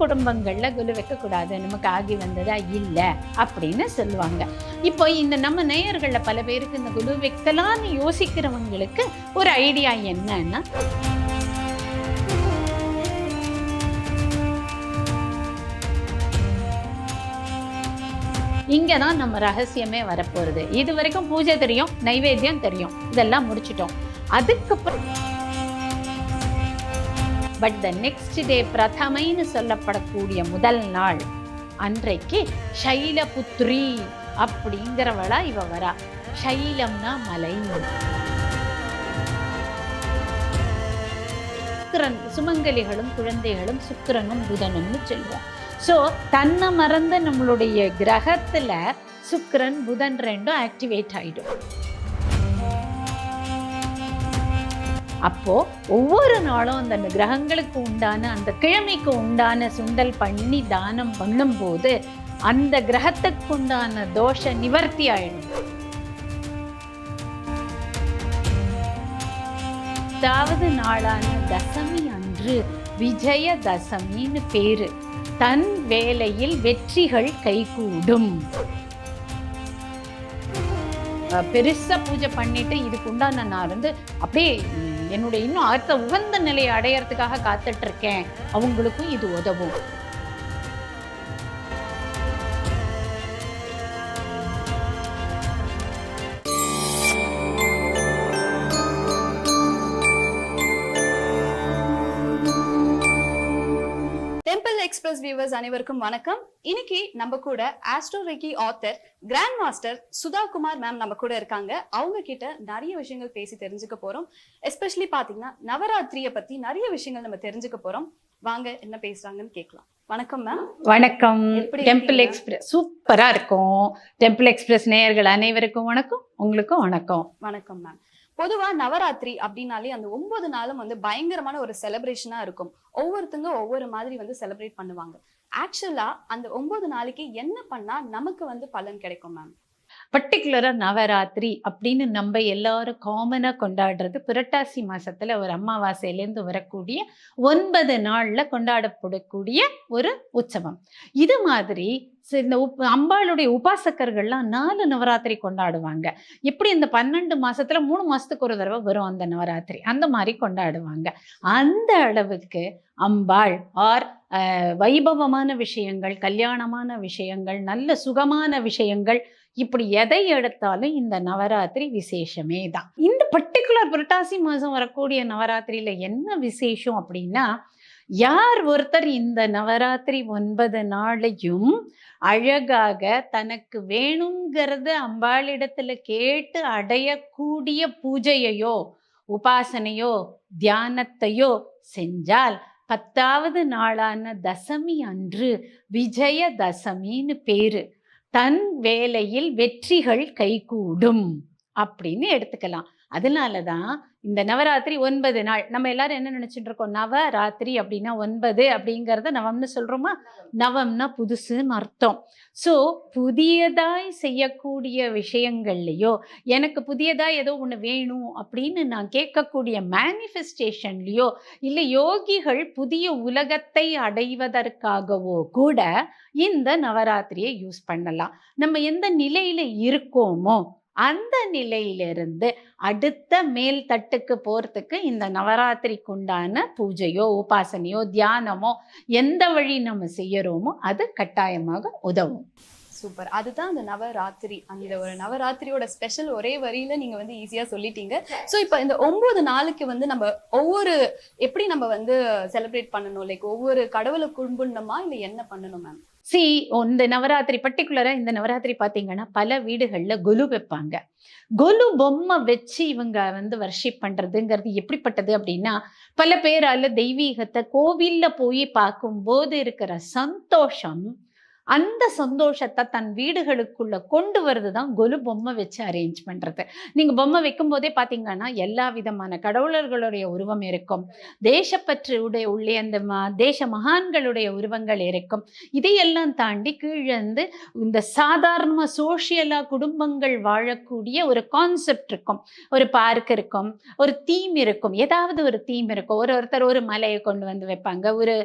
குடும்பங்களில் குலு வைக்கக்கூடாது. நமக்கு ஆகி வந்ததா இல்லை அப்படின்னு சொல்லுவாங்க. இப்போ இந்த நம்ம நேயர்களில் பல பேருக்கு இந்த குழு வைக்கலான்னு யோசிக்கிறவங்களுக்கு ஒரு ஐடியா என்னன்னா இங்கே தான் நம்ம ரகசியமே வரப்போகிறது இது வரைக்கும் பூஜை தெரியும் நைவேத்தியம் தெரியும். இதெல்லாம் முடிச்சிட்டோம். அதுக்கப்புறம் பட் த நெக்ஸ்ட் டே பிரதமைன்னு சொல்லப்படக்கூடிய முதல் நாள் அன்றைக்கு சைலபுத்ரி அப்படிங்கிறவளா இவ வரா. சைலம்னா மலை சுக்கிரன் சுமங்கலிகளும் குழந்தைகளும் சுக்கிரனும் புதனும்னு சொல்லுவோம். ஸோ தன்னை மறந்த நம்மளுடைய கிரகத்துல சுக்கிரன் புதன் ரெண்டும் ஆக்டிவேட் ஆயிடும். அப்போ ஒவ்வொரு நாளும் அந்த கிரகங்களுக்கு உண்டான அந்த கிழமைக்கு உண்டான சுண்டல் பண்ணி தானம் பண்ணும்போது அந்த கிரகத்துக்கு உண்டான தோஷ நிவர்த்தி ஆயிடும். பத்தாவது நாளான தசமி அன்று விஜய தசமின்னு பேரு. தன் வேலையில் வெற்றிகள் கைகூடும். அஹ் பெருசா பூஜை பண்ணிட்டு இதுக்கு உண்டான நான் வந்து அப்படியே என்னுடைய இன்னும் அடுத்த உகந்த நிலையை அடையறதுக்காக காத்துட்டு இருக்கேன். அவங்களுக்கும் இது உதவும். எக்ஸ்பிரஸ் வியூவர்ஸ் அனைவருக்கும் வணக்கம். இன்னைக்கு நம்ம கூட astro reiki author grand master Sudha Kumar ma'am நம்ம கூட இருக்காங்க. அவங்க கிட்ட நிறைய விஷயங்கள் பேசி தெரிஞ்சுக்க போறோம். எஸ்பெஷலி பாத்தீங்கன்னா நவராத்திரிய பத்தி நிறைய விஷயங்கள் நம்ம தெரிஞ்சுக்க போறோம். வாங்க என்ன பேசுறாங்கன்னு கேட்கலாம். வணக்கம் மேம் வணக்கம். டெம்பிள்? எக்ஸ்பிரஸ் சூப்பரா இருக்கும். டெம்பிள் எக்ஸ்பிரஸ் நேயர்கள் அனைவருக்கும் வணக்கம். உங்களுக்கும் வணக்கம். வணக்கம் மேம் பொதுவா நவராத்திரி அப்படின்னாலே அந்த ஒன்பது நாளும் வந்து பயங்கரமான ஒரு செலிப்ரேஷனா இருக்கும். ஒவ்வொருத்தங்க ஒவ்வொரு மாதிரி வந்து செலிப்ரேட் பண்ணுவாங்க. ஆக்சுவலா அந்த ஒன்பது நாளைக்கு என்ன பண்ணா நமக்கு வந்து பலன் கிடைக்கும் மேம் பர்டிகுலராக நவராத்திரி அப்படின்னு நம்ம எல்லாரும் காமனாக கொண்டாடுறது புரட்டாசி மாசத்துல ஒரு அமாவாசையிலேருந்து வரக்கூடிய ஒன்பது நாளில் கொண்டாடப்படக்கூடிய ஒரு உற்சவம். இது மாதிரி இந்த உப் அம்பாளுடைய உபாசகர்கள்லாம் நாலு நவராத்திரி கொண்டாடுவாங்க. எப்படி இந்த பன்னெண்டு மாசத்துல மூணு மாசத்துக்கு ஒரு தடவை வரும் அந்த நவராத்திரி? அந்த மாதிரி கொண்டாடுவாங்க. அந்த அளவுக்கு அம்பாள் ஆர் வைபவமான விஷயங்கள் கல்யாணமான விஷயங்கள் நல்ல சுகமான விஷயங்கள் இப்படி எதை எடுத்தாலும் இந்த நவராத்திரி விசேஷமே தான் இந்த பர்டிகுலர் புரட்டாசி மாதம் வரக்கூடிய நவராத்திரியில் என்ன விசேஷம் அப்படின்னா யார் ஒருத்தர் இந்த நவராத்திரி ஒன்பது நாளையும் அழகாக தனக்கு வேணுங்கிறத அம்பாளிடத்துல கேட்டு அடையக்கூடிய பூஜையையோ உபாசனையோ தியானத்தையோ செஞ்சால் பத்தாவது நாளான தசமி அன்று விஜய தசமின்னு பேரு. தன் வேலையில் வெற்றிகள் கைகூடும் அப்படின்னு எடுத்துக்கலாம். அதனால தான் இந்த நவராத்திரி ஒன்பது நாள். நம்ம எல்லாரும் என்ன நினச்சிட்டு இருக்கோம்? நவராத்திரி அப்படின்னா ஒன்பது அப்படிங்கிறத நவம்னு சொல்கிறோமா நவம்னா புதுசுன்னு அர்த்தம். ஸோ புதியதாய் செய்யக்கூடிய விஷயங்கள்லையோ எனக்கு புதியதாக ஏதோ ஒன்று வேணும் அப்படின்னு நான் கேட்கக்கூடிய மேனிஃபெஸ்டேஷன்லையோ இல்லை யோகிகள் புதிய உலகத்தை அடைவதற்காகவோ கூட இந்த நவராத்திரியை யூஸ் பண்ணலாம். நம்ம எந்த நிலையில் இருக்கோமோ அந்த நிலையிலிருந்து அடுத்த மேல் தட்டுக்கு போறதுக்கு இந்த நவராத்திரிக்கு உண்டான பூஜையோ உபாசனையோ தியானமோ எந்த வழி நம்ம செய்யறோமோ அது கட்டாயமாக உதவும். சூப்பர் அதுதான் அந்த நவராத்திரி. அந்த ஒரு நவராத்திரியோட ஸ்பெஷல் ஒரே வரியில நீங்க வந்து ஈஸியா சொல்லிட்டீங்க. சோ இப்ப இந்த ஒன்பது நாளுக்கு வந்து நம்ம ஒவ்வொரு எப்படி நம்ம வந்து செலிப்ரேட் பண்ணணும்? லைக் ஒவ்வொரு கடவுளை கும்பிடணுமா? இல்ல என்ன பண்ணணும் மேம் சி இந்த நவராத்திரி பர்டிகுலரா இந்த நவராத்திரி பார்த்தீங்கன்னா பல வீடுகள்ல கொலு வைப்பாங்க. கொலு பொம்மை வச்சு இவங்க வந்து வர்ஷிப் பண்றதுங்கிறது எப்படிப்பட்டது அப்படின்னா பல பேரால தெய்வீகத்தை கோவில்ல போய் பார்க்கும்போது இருக்கிற சந்தோஷம் அந்த சந்தோஷத்தை தன் வீடுகளுக்குள்ள கொண்டு வருது தான் கொலு பொம்மை வச்சு அரேஞ்ச் பண்றது. நீங்க பொம்மை வைக்கும் போதே பாத்தீங்கன்னா எல்லா விதமான கடவுளர்களுடைய உருவம் இருக்கும். தேசப்பற்று உடைய உள்ளே அந்த தேச மகான்களுடைய உருவங்கள் இருக்கும். இதையெல்லாம் தாண்டி கீழந்து இந்த சாதாரண சோசியலா குடும்பங்கள் வாழக்கூடிய ஒரு கான்செப்ட் இருக்கும். ஒரு பார்க் இருக்கும் ஒரு தீம் இருக்கும். ஏதாவது ஒரு தீம் இருக்கும். ஒரு ஒருத்தர் ஒரு மலையை கொண்டு வந்து வைப்பாங்க ஒரு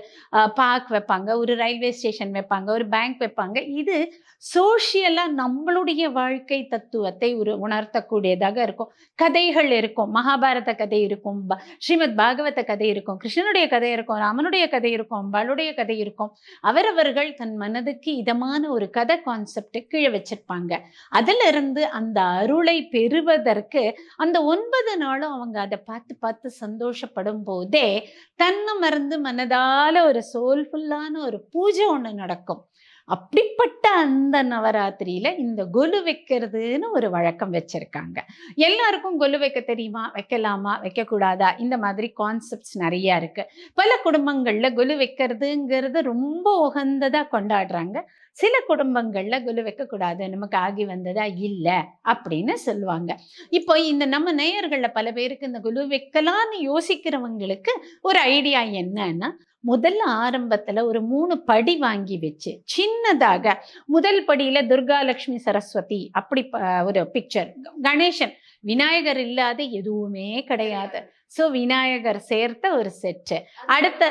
பார்க் வைப்பாங்க ஒரு ரயில்வே ஸ்டேஷன் வைப்பாங்க ஒரு பேங்க் வைப்பாங்க இது சோஷியலாக நம்மளுடைய வாழ்க்கை தத்துவத்தை ஒரு உணர்த்தக்கூடியதாக இருக்கும். கதைகள் இருக்கும். மகாபாரத கதை இருக்கும். ப- ஸ்ரீமத் பாகவத கதை இருக்கும். கிருஷ்ணனுடைய கதை இருக்கும். ராமனுடைய கதை இருக்கும். அம்பாளுடைய கதை இருக்கும். அவரவர்கள் தன் மனதுக்கு இதமான ஒரு கதை கான்செப்ட் கீழே வச்சிருப்பாங்க. அதுல இருந்து அந்த அருளை பெறுவதற்கு அந்த ஒன்பது நாளும் அவங்க அதை பார்த்து பார்த்து சந்தோஷப்படும் போதே தன்னை மறந்து மனதால ஒரு சோல்ஃபுல்லான ஒரு பூஜை ஒண்ணு நடக்கும். அப்படிப்பட்ட அந்த நவராத்திரியில இந்த கொலு வைக்கிறதுன்னு ஒரு வழக்கம் வச்சிருக்காங்க. எல்லாருக்கும் கொலு வைக்க தெரியுமா? வைக்கலாமா? வைக்கக்கூடாதா? இந்த மாதிரி கான்செப்ட்ஸ் நிறைய இருக்கு. பல குடும்பங்கள்ல கொலு வைக்கிறதுங்கிறது ரொம்ப உகந்ததா கொண்டாடுறாங்க. சில குடும்பங்கள்ல கொலு வைக்கக்கூடாது நமக்கு ஆகி வந்ததா இல்லை அப்படின்னு சொல்லுவாங்க. இப்போ இந்த நம்ம நேயர்களில் பல பேருக்கு இந்த குலு வைக்கலாம்னு யோசிக்கிறவங்களுக்கு ஒரு ஐடியா என்னன்னா முதல்ல ஆரம்பத்துல ஒரு மூணு படி வாங்கி வச்சு சின்னதாக முதல் படியில துர்காலட்சுமி சரஸ்வதி அப்படி ஒரு பிக்சர் கணேசன் விநாயகர் இல்லாத எதுவுமே கிடையாது. சோ விநாயகர் சேர்த்த ஒரு செட்டு அடுத்த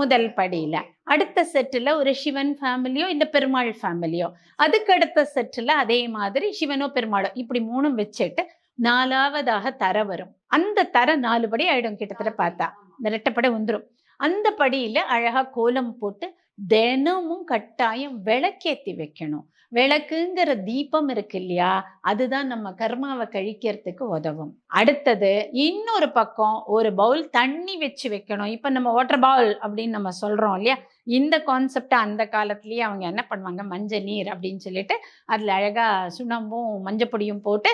முதல் படியில அடுத்த செட்டில் ஒரு சிவன் ஃபேமிலியோ இல்லை பெருமாள் ஃபேமிலியோ அதுக்கு அடுத்த செட்டில் அதே மாதிரி சிவனோ பெருமாளோ இப்படி மூணும் வச்சுட்டு நாலாவதாக தர வரும். அந்த தர நாலு படி ஆயிடும் கிட்டத்தட்ட பார்த்தா. இந்த ரெட்டப்படை வந்துடும் அந்த படியில் அழகாக கோலம் போட்டு தினமும் கட்டாயம் விளக்கேத்தி வைக்கணும். விளக்குங்கிற தீபம் இருக்கு இல்லையா? அதுதான் நம்ம கர்மாவை கழிக்கிறதுக்கு உதவும். அடுத்தது இன்னொரு பக்கம் ஒரு பவுல் தண்ணி வச்சு வைக்கணும். இப்போ நம்ம வாட்டர் பவுல் அப்படின்னு நம்ம சொல்கிறோம் இல்லையா? இந்த கான்செப்டை அந்த காலத்துலேயே அவங்க என்ன பண்ணுவாங்க? மஞ்சள் நீர் அப்படின்னு சொல்லிட்டு அதில் அழகாக சுண்ணாம்பும் மஞ்சப்பொடியும் போட்டு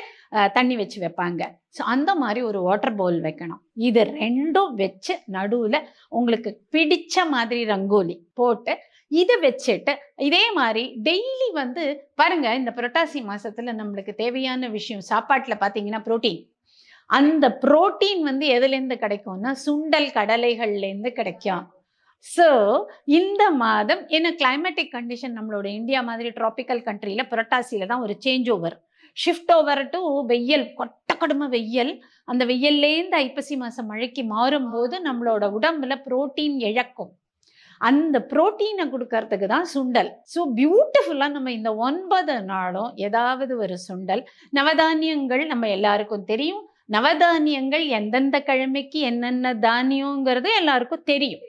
தண்ணி வச்சு வைப்பாங்க. ஸோ அந்த மாதிரி ஒரு வாட்டர் பவுல் வைக்கணும். இது ரெண்டும் வச்சு நடுவில் உங்களுக்கு பிடிச்ச மாதிரி ரங்கோலி போட்டு இதை வச்சுட்டு இதே மாதிரி டெய்லி வந்து பாருங்க இந்த புரட்டாசி மாசத்துல நம்மளுக்கு தேவையான விஷயம் சாப்பாட்டில் பார்த்தீங்கன்னா புரோட்டீன் அந்த புரோட்டீன் வந்து எதுலேருந்து கிடைக்கும்னா சுண்டல் கடலைகள்லேருந்து கிடைக்கும். ஸோ இந்த மாதம் ஏன்னா கிளைமேட்டிக் கண்டிஷன் நம்மளோட இந்தியா மாதிரி ட்ராபிக்கல் கண்ட்ரியில் புரட்டாசியில் தான் ஒரு change over shift over to வெயில் கொட்ட கடுமை வெயில். அந்த வெயில்லேருந்து ஐப்பசி மாதம் மழைக்கு மாறும்போது நம்மளோட உடம்புல புரோட்டீன் இழக்கும். அந்த புரோட்டீனை கொடுக்கறதுக்கு தான் சுண்டல். ஸோ பியூட்டிஃபுல்லாக நம்ம இந்த ஒன்பது நாளும் ஏதாவது ஒரு சுண்டல். நவதானியங்கள் நம்ம எல்லாருக்கும் தெரியும். நவதானியங்கள் எந்தெந்த கிழமைக்கு என்னென்ன தானியங்கிறது எல்லாருக்கும் தெரியும்.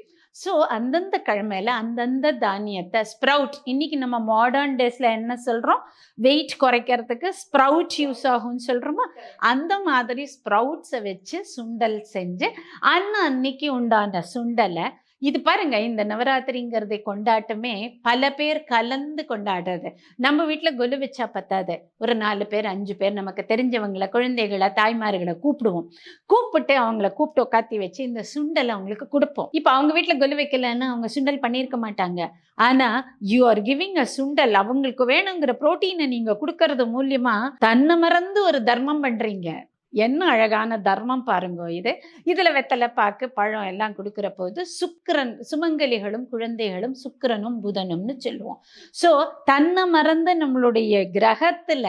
ஸோ அந்தந்த கிழமையில அந்தந்த தானியத்தை ஸ்ப்ரவுட் இன்னைக்கு நம்ம மாடர்ன் டேஸ்ல என்ன சொல்றோம்? வெயிட் குறைக்கிறதுக்கு ஸ்ப்ரவுட் யூஸ் ஆகும்னு சொல்றோமா? அந்த மாதிரி ஸ்ப்ரவுட்ஸை வச்சு சுண்டல் செஞ்சு அன்ன அன்னைக்கு உண்டான சுண்டலை இது பாருங்க இந்த நவராத்திரிங்கிறதை கொண்டாட்டமே பல பேர் கலந்து கொண்டாடுறது. நம்ம வீட்டில் கொலு வச்சா பத்தாது. ஒரு நாலு பேர் அஞ்சு பேர் நமக்கு தெரிஞ்சவங்கள குழந்தைகளை தாய்மார்களை கூப்பிடுவோம். கூப்பிட்டு அவங்கள கூப்பிட்டு உட்காத்தி வச்சு இந்த சுண்டல் அவங்களுக்கு கொடுப்போம். இப்போ அவங்க வீட்டில் கொலு வைக்கலன்னு அவங்க சுண்டல் பண்ணியிருக்க மாட்டாங்க. ஆனா you are giving a sundal அவங்களுக்கு வேணுங்கிற புரோட்டீனை நீங்க கொடுக்கறது மூலியமா தன்னை மறந்து ஒரு தர்மம் பண்றீங்க. என்ன அழகான தர்மம் பாருங்க இது. இதுல வெத்தலை பாக்கு பழம் எல்லாம் கொடுக்குற போது சுக்கரன் சுமங்கலிகளும் குழந்தைகளும் சுக்கரனும் புதனும்னு சொல்லுவோம். சோ தன்னை மறந்த நம்மளுடைய கிரகத்துல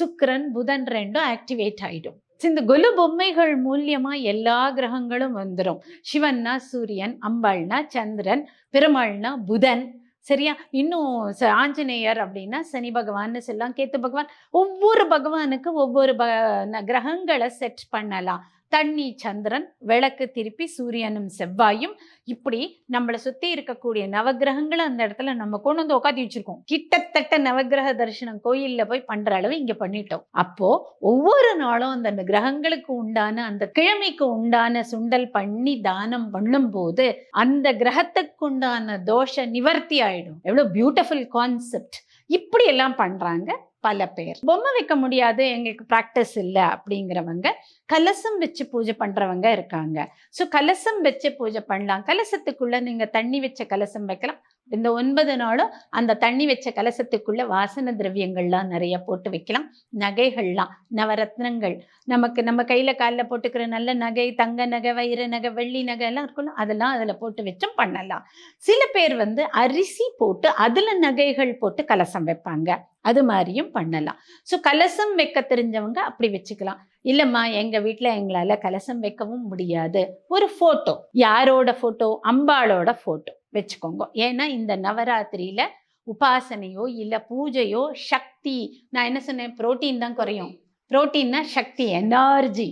சுக்கரன் புதன் ரெண்டும் ஆக்டிவேட் ஆயிடும். இந்த கொலு பொம்மைகள் மூலியமா எல்லா கிரகங்களும் வந்துடும் சிவன்னா சூரியன் அம்பாள்னா சந்திரன் பெருமாள்னா புதன் சரியா? இன்னும் ச- ஆஞ்சநேயர் அப்படின்னா சனி பகவான்னு சொல்லலாம் கேத்து பகவான். ஒவ்வொரு பகவானுக்கு ஒவ்வொரு ப கிரகங்களை செட் பண்ணலாம். தண்ணி சந்திரன் விளக்கு திருப்பி சூரியனும் செவ்வாயும் இப்படி நம்மளை சுத்தி இருக்கக்கூடிய நவகிரகங்களை அந்த இடத்துல நம்ம கொண்டு வந்து உட்காந்து வச்சிருக்கோம். கிட்டத்தட்ட நவகிரக தரிசனம் கோயில்ல போய் பண்ற அளவு இங்க பண்ணிட்டோம். அப்போ ஒவ்வொரு நாளும் அந்த கிரகங்களுக்கு உண்டான அந்த கிழமைக்கு உண்டான சுண்டல் பண்ணி தானம் பண்ணும்போது அந்த கிரகத்துக்கு உண்டான தோஷ நிவர்த்தி ஆயிடும். எவ்வளவு பியூட்டிஃபுல் கான்செப்ட் இப்படி எல்லாம் பண்றாங்க. பல பேர். பொம்மை வைக்க முடியாது எங்களுக்கு ப்ராக்டிஸ் இல்லை அப்படிங்கிறவங்க கலசம் வச்சு பூஜை பண்றவங்க இருக்காங்க. ஸோ கலசம் வச்சு பூஜை பண்ணலாம். கலசத்துக்குள்ள நீங்க தண்ணி வச்ச கலசம் வைக்கலாம். இந்த ஒன்பது நாளும் அந்த தண்ணி வச்ச கலசத்துக்குள்ள வாசன திரவியங்கள்லாம் நிறைய போட்டு வைக்கலாம். நகைகள்லாம் நவரத்னங்கள். நமக்கு நம்ம கையில காலில் போட்டுக்கிற நல்ல நகை தங்க நகை வைர நகை வெள்ளி நகை எல்லாம் இருக்கும் அதெல்லாம் அதில் போட்டு வச்சும் பண்ணலாம். சில பேர் வந்து அரிசி போட்டு அதுல நகைகள் போட்டு கலசம் வைப்பாங்க. அது மாதிரியும் பண்ணலாம். ஸோ கலசம் வைக்க தெரிஞ்சவங்க அப்படி வச்சுக்கலாம். இல்லைம்மா எங்கள் வீட்டில் எங்களால் கலசம் வைக்கவும் முடியாது. ஒரு ஃபோட்டோ யாரோட ஃபோட்டோ அம்பாளோட ஃபோட்டோ வச்சுக்கோங்க. ஏன்னா இந்த நவராத்திரியில் உபாசனையோ இல்லை பூஜையோ சக்தி நான் என்ன சொன்னேன்? புரோட்டீன் தான் குறையும். புரோட்டீன்னா சக்தி எனர்ஜி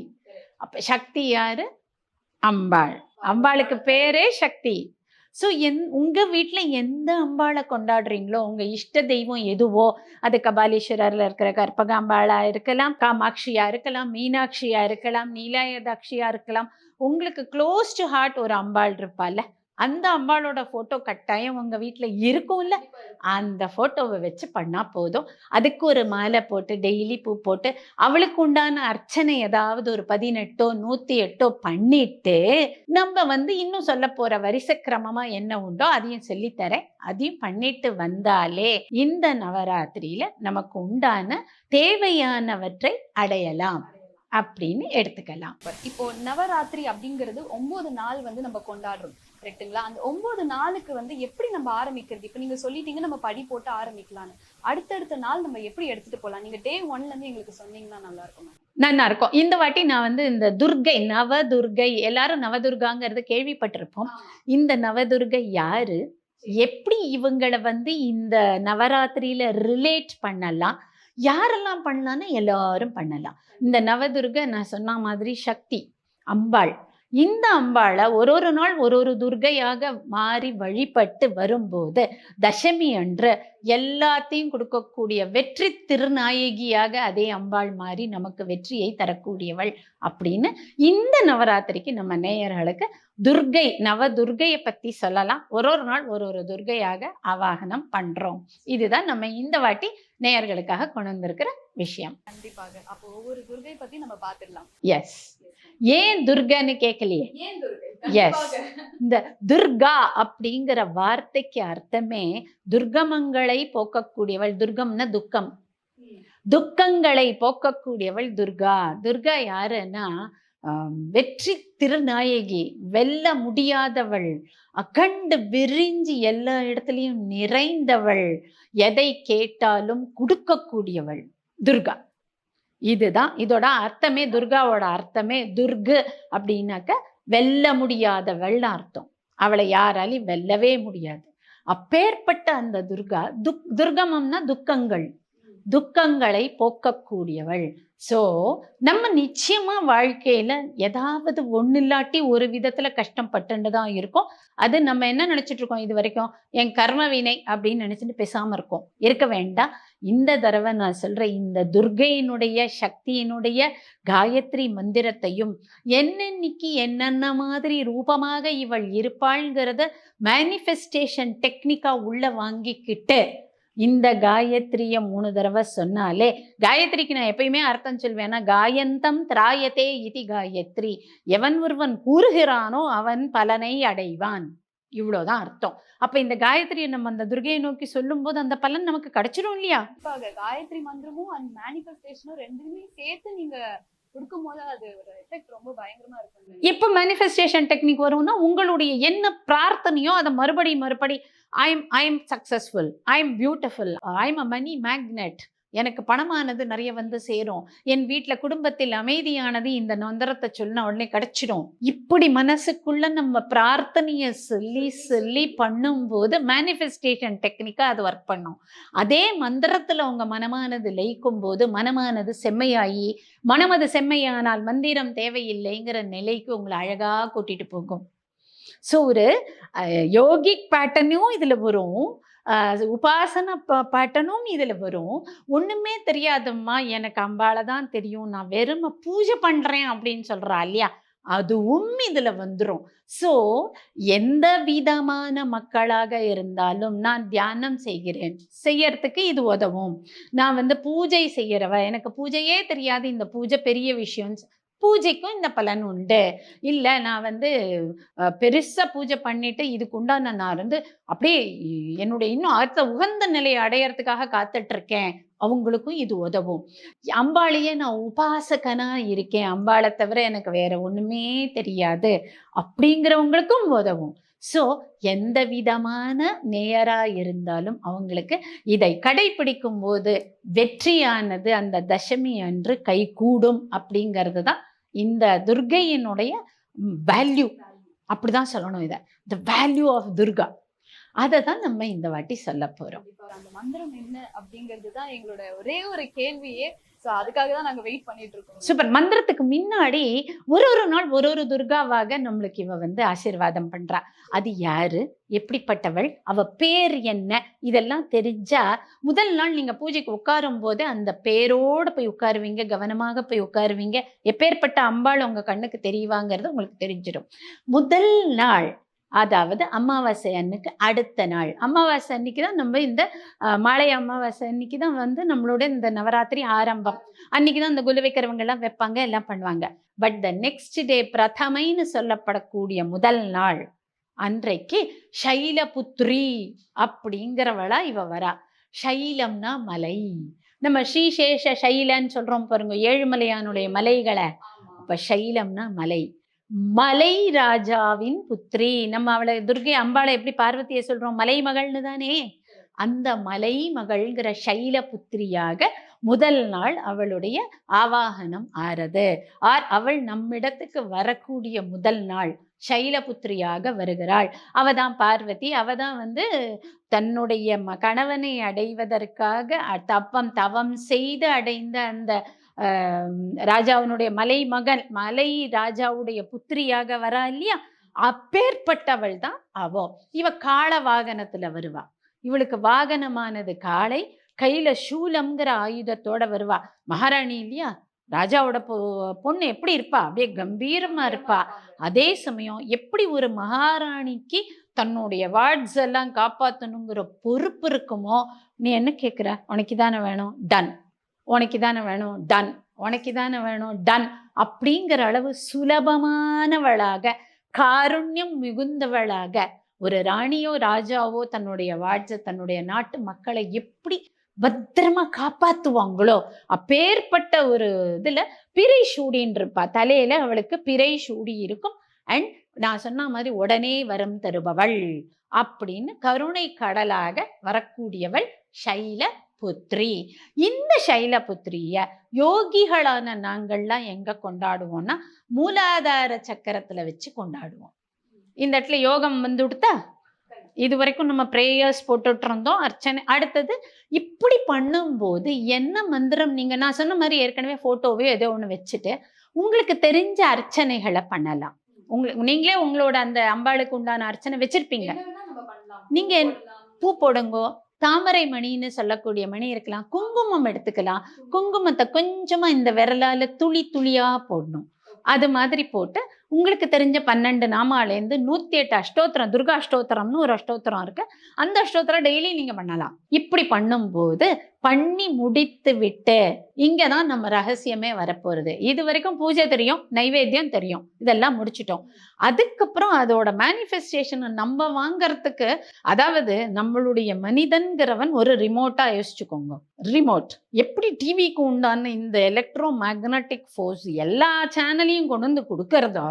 அப்போ சக்தி யார்? அம்பாள். அம்பாளுக்கு பேரே சக்தி. ஸோ என் உங்கள் வீட்டில் எந்த அம்பாளை கொண்டாடுறீங்களோ உங்கள் இஷ்ட தெய்வம் எதுவோ அது கபாலீஸ்வரரில் இருக்கிற கற்பகாம்பாளாக இருக்கலாம் காமாட்சியாக இருக்கலாம் மீனாட்சியாக இருக்கலாம் நீலாயதாட்சியாக இருக்கலாம் உங்களுக்கு க்ளோஸ் டு ஹார்ட் ஒரு அம்பாள் இருப்பாள்ல. அந்த அம்பாளோட ஃபோட்டோ கட்டாயம் உங்கள் வீட்டில் இருக்கும்ல. அந்த ஃபோட்டோவை வச்சு பண்ணால் போதும். அதுக்கு ஒரு மாலை போட்டு டெய்லி பூ போட்டு அவளுக்கு உண்டான அர்ச்சனை ஏதாவது ஒரு பதினெட்டோ நூற்றி எட்டோ பண்ணிட்டு நம்ம வந்து இன்னும் சொல்ல போகிற வரிசை கிரமமாக என்ன உண்டோ அதையும் சொல்லித்தரேன். அதையும் பண்ணிட்டு வந்தாலே இந்த நவராத்திரியில் நமக்கு உண்டான தேவையானவற்றை அடையலாம் அப்படின்னு எடுத்துக்கலாம். இப்போ நவராத்திரி அப்படிங்கிறது ஒன்பது நாள் வந்து நம்ம கொண்டாடுறோம். கரெக்ட்டுங்களா? அந்த ஒன்பது நாளுக்கு வந்து எப்படி நம்ம ஆரம்பிக்கிறது? இப்போ நீங்க சொல்லிட்டீங்க நம்ம படி போட்டு ஆரம்பிக்கலாம்னு. அடுத்தடுத்த நாள் நம்ம எப்படி எடுத்துட்டு போகலாம் நீங்க டே ஒன்ல இருந்து எங்களுக்கு சொன்னீங்கன்னா நல்லா இருக்கும். நல்லா இருக்கும். இந்த வாட்டி நான் வந்து இந்த துர்கை நவதுர்கை எல்லாரும் நவதுர்காங்கிறது கேள்விப்பட்டிருப்போம். இந்த நவதுர்கை யாரு? எப்படி இவங்களை வந்து இந்த நவராத்திரியில ரிலேட் பண்ணலாம்? யாரெல்லாம் பண்ணலாம்னு எல்லாரும் பண்ணலாம். இந்த நவதுர்கை நான் சொன்ன மாதிரி சக்தி அம்பாள் இந்த அம்பாளை ஒரு ஒரு நாள் ஒரு ஒரு துர்கையாக மாறி வழிபட்டு வரும்போது தசமி அன்று எல்லாத்தையும் கொடுக்கக்கூடிய வெற்றி திருநாயகியாக அதே அம்பாள் மாறி நமக்கு வெற்றியை தரக்கூடியவள் அப்படின்னு இந்த நவராத்திரிக்கு நம்ம நேயர்களுக்கு துர்கை நவ துர்கையை பற்றி சொல்லலாம். ஒரு ஒரு நாள் ஒரு ஒரு துர்கையாக ஆவாகனம் பண்ணுறோம் இதுதான் நம்ம இந்த வாட்டி நேயர்களுக்காக கொண்டு வந்திருக்கிற விஷயம். கண்டிப்பாக. அப்போ ஒவ்வொரு துர்கை பத்தி நம்ம பாத்துடலாம் எஸ் ஏன் துர்கான்னு கேட்கலையே? Yes. இந்த துர்கா அப்படிங்கிற வார்த்தைக்கு அர்த்தமே துர்கமங்களை போக்கக்கூடியவள் துர்கம்னா துக்கம். துக்கங்களை போக்கக்கூடியவள் துர்கா. துர்கா யாருன்னா வெற்றி திருநாயகி வெல்ல முடியாதவள் அகண்டு விரிஞ்சு எல்லா இடத்துலையும் நிறைந்தவள் எதை கேட்டாலும் கொடுக்கக்கூடியவள் துர்கா. இதுதான் இதோட அர்த்தமே துர்காவோட அர்த்தமே துர்கு அப்படின்னாக்க வெல்ல முடியாதவள்னு அர்த்தம். அவளை யாராலையும் வெல்லவே முடியாது. அப்பேற்பட்ட அந்த துர்கா துக் துர்கமம்னா துக்கங்கள். துக்கங்களை போக்கக்கூடியவள். ஸோ நம்ம நிச்சயமா வாழ்க்கையில ஏதாவது ஒண்ணு இல்லாட்டி ஒரு விதத்துல கஷ்டப்பட்டுட்டு தான் இருக்கும். அது நம்ம என்ன நினைச்சிட்டு இருக்கோம் இது வரைக்கும்? என் கர்ம வினை அப்படின்னு நினைச்சிட்டு பேசாமல் இருக்கோம். இருக்க வேண்டாம். இந்த தடவை நான் சொல்ற இந்த துர்கையினுடைய சக்தியினுடைய காயத்ரி மந்திரத்தையும் என்னென்னைக்கு என்னென்ன மாதிரி ரூபமாக இவள் இருப்பாள்ங்கிறத மேனிஃபெஸ்டேஷன் டெக்னிக்கா உள்ள வாங்கிக்கிட்டு இந்த காயத்ரியை மூணு தடவை சொன்னாலே காயத்ரிக்கு நான் எப்பயுமே அர்த்தம் சொல்வேன்னா காயந்தம் திராயத்தே இதி காயத்ரி. எவன் ஒருவன் கூறுகிறானோ அவன் பலனை அடைவான். இவ்வளோதான் அர்த்தம். அப்ப இந்த காயத்ரியை நம்ம அந்த துர்கையை நோக்கி சொல்லும்போது அந்த பலன் நமக்கு கிடைச்சிடும் இல்லையா? காயத்ரி மந்திரமும் அண்ட் மேனிஃபெஸ்டேஷனும் ரெண்டுமே சேர்த்து நீங்க கொடுக்கும் போது அது ஒரு எஃபெக்ட் ரொம்ப பயங்கரமா இருக்கும். இப்போ மேனிஃபெஸ்டேஷன் டெக்னிக் வரும்னா உங்களுடைய என்ன பிரார்த்தனையோ அதை மறுபடி மறுபடி I am I am successful I am beautiful I am a money magnet எனக்கு பணமானது நிறைய வந்து சேரும். என் வீட்டில் குடும்பத்தில் அமைதியானது இந்த நொந்தரத்தை சொன்ன உடனே கிடைச்சிடும் இப்படி மனசுக்குள்ள நம்ம பிரார்த்தனையை சொல்லி சொல்லி பண்ணும்போது மேனிஃபெஸ்டேஷன் டெக்னிக்காக அது ஒர்க் பண்ணும். அதே மந்திரத்தில் உங்கள் மனமானது லயிக்கும் போது மனமானது செம்மையாகி மனமது செம்மையானால் மந்திரம் தேவையில்லைங்கிற நிலைக்கு உங்களை அழகா கூட்டிட்டு போகும். ஸோ ஒரு யோகிக் பேட்டர்னும் இதில் வரும். உபாசன பட்டனும் இதுல வரும். ஒண்ணுமே தெரியாதம்மா எனக்கு அம்பால தான் தெரியும். நான் வெறுமை பூஜை பண்றேன் அப்படின்னு சொல்றா இல்லையா? அதுவும் இதுல வந்துரும். ஸோ எந்த விதமான மக்களாக இருந்தாலும் நான் தியானம் செய்கிறேன். செய்யறதுக்கு இது உதவும். நான் வந்து பூஜை செய்கிறவ எனக்கு பூஜையே தெரியாது. இந்த பூஜை பெரிய விஷயம் பூஜைக்கும் இந்த பலன் உண்டு. இல்லை நான் வந்து பெருசாக பூஜை பண்ணிட்டு இதுக்கு உண்டான நான் வந்து அப்படியே என்னுடைய இன்னும் அடுத்த உகந்த நிலையை அடையறதுக்காக காத்துட்ருக்கேன். அவங்களுக்கும் இது உதவும். அம்பாளையே நான் உபாசகனா இருக்கேன். அம்பாளை தவிர எனக்கு வேற ஒன்றுமே தெரியாது. அப்படிங்கிறவங்களுக்கும் உதவும். ஸோ எந்த விதமான நேயராக இருந்தாலும் அவங்களுக்கு இதை கடைபிடிக்கும் போது வெற்றியானது அந்த தசமி அன்று கைகூடும் அப்படிங்கிறது தான் இந்த துர்கையினுடைய வேல்யூ அப்படிதான் சொல்லணும் இதை. The value of Durga. அதை தான் நம்ம இந்த வாட்டி சொல்ல போறோம். அந்த மந்திரம் என்ன அப்படிங்கிறது தான் எங்களோட ஒரே ஒரு கேள்வியே. சோ அதுக்காக தான் நாங்க வெயிட் பண்ணிட்டு இருக்கோம். சூப்பர் மந்திரத்துக்கு முன்னாடி ஒரு ஒரு நாள் ஒரு ஒரு துர்காவாக நம்மளுக்கு இவ வந்து ஆசீர்வாதம் பண்றா. அது யாரு? எப்படிப்பட்டவள்? அவ பேர் என்ன? இதெல்லாம் தெரிஞ்சா முதல் நாள் நீங்க பூஜைக்கு உட்காரும் போது அந்த பேரோட போய் உட்காருவீங்க கவனமாக போய் உட்காருவீங்க. எப்பேற்பட்ட அம்பாள் உங்க கண்ணுக்கு தெரியவாங்கிறது உங்களுக்கு தெரிஞ்சிடும். முதல் நாள் அதாவது அமாவாசை அன்னைக்கு அடுத்த நாள். அமாவாசை அன்னைக்கு தான் நம்ம இந்த மாலை அமாவாசை அன்னைக்கு தான் வந்து நம்மளோட இந்த நவராத்திரி ஆரம்பம். அன்னைக்கு தான் இந்த குலு வைக்கிறவங்க எல்லாம் வைப்பாங்க எல்லாம் பண்ணுவாங்க. பட் த நெக்ஸ்ட் டே பிரதமைன்னு சொல்லப்படக்கூடிய முதல் நாள் அன்றைக்கு சைலபுத்ரி அப்படிங்கிறவளா இவ வரா. சைலம்னா மலை. நம்ம ஸ்ரீசேஷ சைலன்னு சொல்றோம் பாருங்க ஏழுமலையானுடைய மலைகளை. அப்ப சைலம்னா மலை. மலை ராஜாவின் புத்திரி. நம்ம அவளை துர்கை அம்பாளை எப்படி பார்வதியை சொல்றோம்? மலை மகள்னு தானே? அந்த மலை மகள்ங்கிற சைல புத்திரியாக முதல் நாள் அவளுடைய ஆவாகனம் ஆறது. ஆர் அவள் நம்மிடத்துக்கு வரக்கூடிய முதல் நாள் சைலபுத்திரியாக வருகிறாள். அவ தான் பார்வதி. அவ தான் வந்து தன்னுடைய ம கணவனை அடைவதற்காக தப்பம் தவம் செய்து அடைந்த அந்த ராஜாவினுடைய மலை மகன் மலை ராஜாவுடைய புத்திரியாக வரா இல்லையா? அப்பேற்பட்டவள் தான் அவ. இவ காள வாகனத்துல வருவா. இவளுக்கு வாகனமானது காளை கையில சூலம்ங்கிற ஆயுதத்தோட வருவா. மகாராணி இல்லையா? ராஜாவோட பொ- பொண்ணு எப்படி இருப்பா? அப்படியே கம்பீரமா இருப்பா. அதே சமயம் எப்படி ஒரு மகாராணிக்கு தன்னுடைய வார்ட்ஸ் எல்லாம் காப்பாத்தணுங்கிற பொறுப்பு இருக்குமோ? நீ என்ன கேட்குற உனக்கு தானே வேணும்? டன் உனக்கு தானே வேணும்? டன் உனக்கு தானே வேணும்? டன் அப்படிங்கிற அளவு சுலபமானவளாக காருண்யம் மிகுந்தவளாக ஒரு ராணியோ ராஜாவோ தன்னுடைய வாழ்க்கை தன்னுடைய நாட்டு மக்களை எப்படி பத்திரமா காப்பாத்துவாங்களோ அப்பேற்பட்ட ஒரு இதுல பிறை சூடின்னு இருப்பா தலையில அவளுக்கு பிறை சூடி இருக்கும். அண்ட் நான் சொன்ன மாதிரி உடனே வரம் தருபவள் அப்படின்னு கருணை கடலாக வரக்கூடியவள் ஷைல புத்ரி இந்த சைலபுத்திரிய யோகிகளான நாங்கள்லாம் எங்க கொண்டாடுவோம்னா மூலாதார சக்கரத்துல வச்சு கொண்டாடுவோம். இந்த இடத்துல யோகம் வந்து விடுத்தா இது வரைக்கும் நம்ம ப்ரேயர்ஸ் போட்டுட்டு இருந்தோம் அர்ச்சனை. அடுத்தது இப்படி பண்ணும்போது என்ன மந்திரம்? நீங்க நான் சொன்ன மாதிரி ஏற்கனவே போட்டோவே ஏதோ ஒன்று வச்சுட்டு உங்களுக்கு தெரிஞ்ச அர்ச்சனைகளை பண்ணலாம். உங்களுக்கு நீங்களே உங்களோட அந்த அம்பாளுக்கு உண்டான அர்ச்சனை வச்சிருப்பீங்க. நீங்க பூ போடுங்கோ. தாமரை மணின்னு சொல்லக்கூடிய மணி இருக்கலாம். குங்குமம் எடுத்துக்கலாம். குங்குமத்தை கொஞ்சமா இந்த விரலால துளி துளியா போடணும். அது மாதிரி போட்டு உங்களுக்கு தெரிஞ்ச பன்னெண்டு நாமாலேருந்து நூத்தி எட்டு அஷ்டோத்திரம் துர்கா அஷ்டோத்திரம்னு ஒரு அஷ்டோத்திரம் இருக்கு. அந்த அஷ்டோத்திரம் டெய்லி நீங்க பண்ணலாம். இப்படி பண்ணும்போது பண்ணி முடித்து விட்டு இங்கே தான் நம்ம ரகசியமே வரப்போகிறது இது வரைக்கும் பூஜை தெரியும் நைவேத்தியம் தெரியும். இதெல்லாம் முடிச்சிட்டோம். அதுக்கப்புறம் அதோட மேனிஃபெஸ்டேஷனை நம்ம வாங்கறதுக்கு அதாவது நம்மளுடைய மனிதன்கிறவன் ஒரு ரிமோட்டா யோசிச்சுக்கோங்க. ரிமோட் எப்படி டிவிக்கு உண்டான இந்த எலக்ட்ரோ மேக்னட்டிக் ஃபோர்ஸ் எல்லா சேனலையும் கொண்டு வந்து கொடுக்கறதோ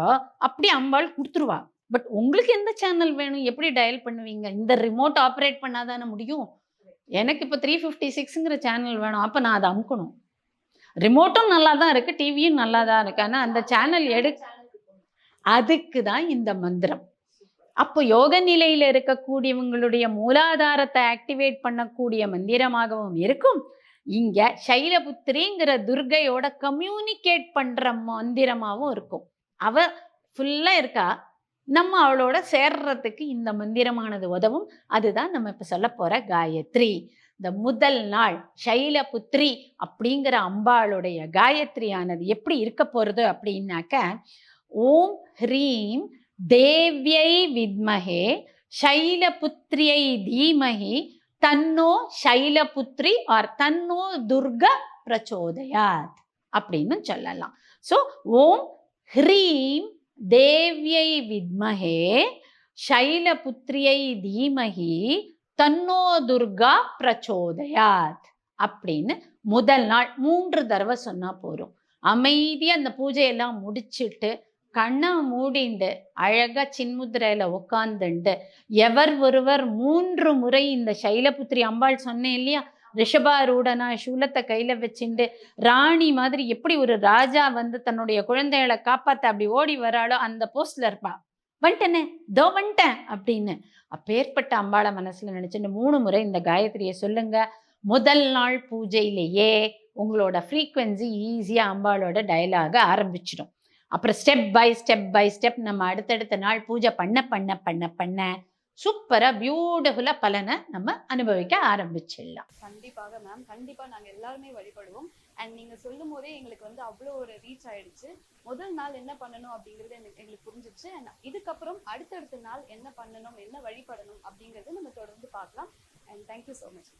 அப்படி அம்பாள் கொடுத்துருவா. பட் உங்களுக்கு எந்த சேனல் வேணும்? எப்படி டயல் பண்ணுவீங்க? இந்த ரிமோட் ஆப்ரேட் பண்ணாதானே முடியும்? எனக்கு இப்போ த்ரீ ஃபிஃப்டி சிக்ஸுங்கிற சேனல் வேணும். அப்போ நான் அதை அமுக்கணும். ரிமோட்டும் நல்லா தான் இருக்குது டிவியும் நல்லா தான் இருக்குது ஆனால் அந்த சேனல் எடு அதுக்கு தான் இந்த மந்திரம். அப்போ யோக நிலையில் இருக்கக்கூடியவங்களுடைய மூலாதாரத்தை ஆக்டிவேட் பண்ணக்கூடிய மந்திரமாகவும் இருக்கும். இங்கே சைலபுத்திரிங்கிற துர்கையோட கம்யூனிகேட் பண்ணுற மந்திரமாகவும் இருக்கும். அவ ஃபுல்லாக இருக்கா? நம்ம அவளோட சேர்றதுக்கு இந்த மந்திரமானது உதவும். அதுதான் நம்ம இப்போ சொல்ல போற காயத்ரி. இந்த முதல் நாள் சைலபுத்ரி அப்படிங்கிற அம்பாளுடைய காயத்ரியானது எப்படி இருக்க போறது அப்படின்னாக்க ஓம் ஹ்ரீம் தேவ்யை வித்மஹே சைலபுத்ரியை தீமஹி தன்னோ சைலபுத்ரி ஆர் தன்னோ துர்க பிரச்சோதயாத் அப்படின்னு சொல்லலாம். ஸோ ஓம் ஹ்ரீம் தேவியை வித்மஹே சைலபுத்திரியை தீமஹி தன்னோ துர்கா பிரச்சோதயாத் அப்படின்னு முதல் நாள் மூன்று தடவை சொன்னா போதும். அமைதியா அந்த பூஜையெல்லாம் முடிச்சிட்டு கண்ணை மூடிண்டு அழகா சின்முத்திரையில உட்காந்துண்டு எவர் ஒருவர் மூன்று முறை இந்த சைலபுத்திரி அம்பாள் சொன்னேன் இல்லையா? ரிஷபாரூடனா சூலத்தை கையில வச்சுண்டு ராணி மாதிரி எப்படி ஒரு ராஜா வந்து தன்னுடைய குழந்தைகளை காப்பாத்த அப்படி ஓடி வராளோ அந்த போஸ்ட்ல இருப்பா. வந்துட்டேனே தோ வந்துட்டேன் அப்படின்னு. அப்பேற்பட்ட அம்பாளை மனசுல நினைச்சுட்டு மூணு முறை இந்த காயத்ரியை சொல்லுங்க முதல் நாள் பூஜையிலேயே உங்களோட ஃப்ரீக்வன்சி ஈஸியா அம்பாளோட டயலாக ஆரம்பிச்சிடும். அப்புறம் step by step by step நம்ம அடுத்தடுத்த நாள் பூஜை பண்ண பண்ண பண்ண பண்ண சூப்பராக பியூட்டிஃபுல்லாக பலனை நம்ம அனுபவிக்க ஆரம்பிச்சிடலாம். கண்டிப்பாக மேம் கண்டிப்பாக நாங்கள் எல்லாருமே வழிபடுவோம். அண்ட் நீங்கள் சொல்லும் போதே எங்களுக்கு வந்து அவ்வளோ ஒரு ரீச் ஆயிடுச்சு. முதல் நாள் என்ன பண்ணணும் அப்படிங்கிறது எனக்கு எங்களுக்கு புரிஞ்சிச்சு அண்ட் இதுக்கப்புறம் அடுத்தடுத்த நாள் என்ன பண்ணணும் என்ன வழிபடணும் அப்படிங்கிறது நம்ம தொடர்ந்து பார்க்கலாம். And thank you so much